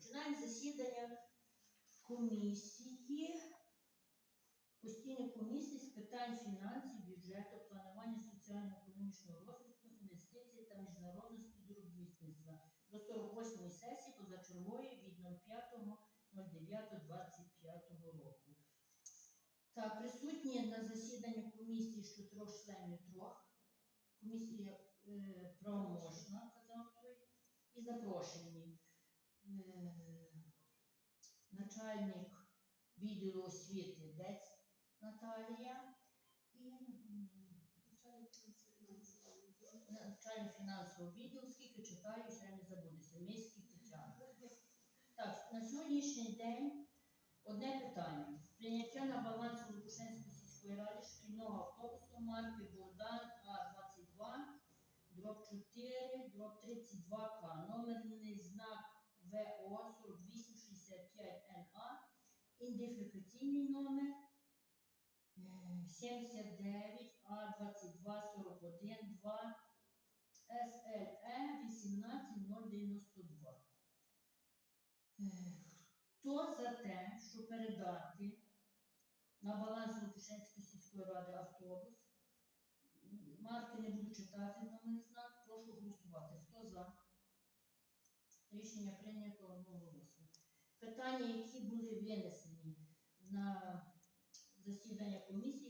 Починаємо засідання комісії, постійної комісії з питань фінансів, бюджету, планування соціально-економічного розвитку, інвестицій та міжнародного співробітництва до 48-ї сесії позачергової від 05.09.25 року. Так, присутні на засіданні комісії з чотирьох членів трьох. Комісія е, правоможна, казав той, і запрошені. Е, начальник відділу освіти Дець Наталія і начальник фінансового відділу, скільки читаю, ще не забудуся, міський Тетяна. Так, на сьогоднішній день одне питання. Прийняття на баланс Лукашенської сільської ради шкільного автобусу марки Богдан А22, дроб 4, дроб 32К, номерний знак ВО 4865НА, ідентифікаційний номер е, 79 А2241 2 SLE 18092. Е, Хто за те, щоб передати на баланс Лукашенської сільської ради автобус? Марки не буду читати номерний знак, прошу голосувати. Хто за? Рішення прийнято одноголосно. Питання, які були винесені на засідання комісії,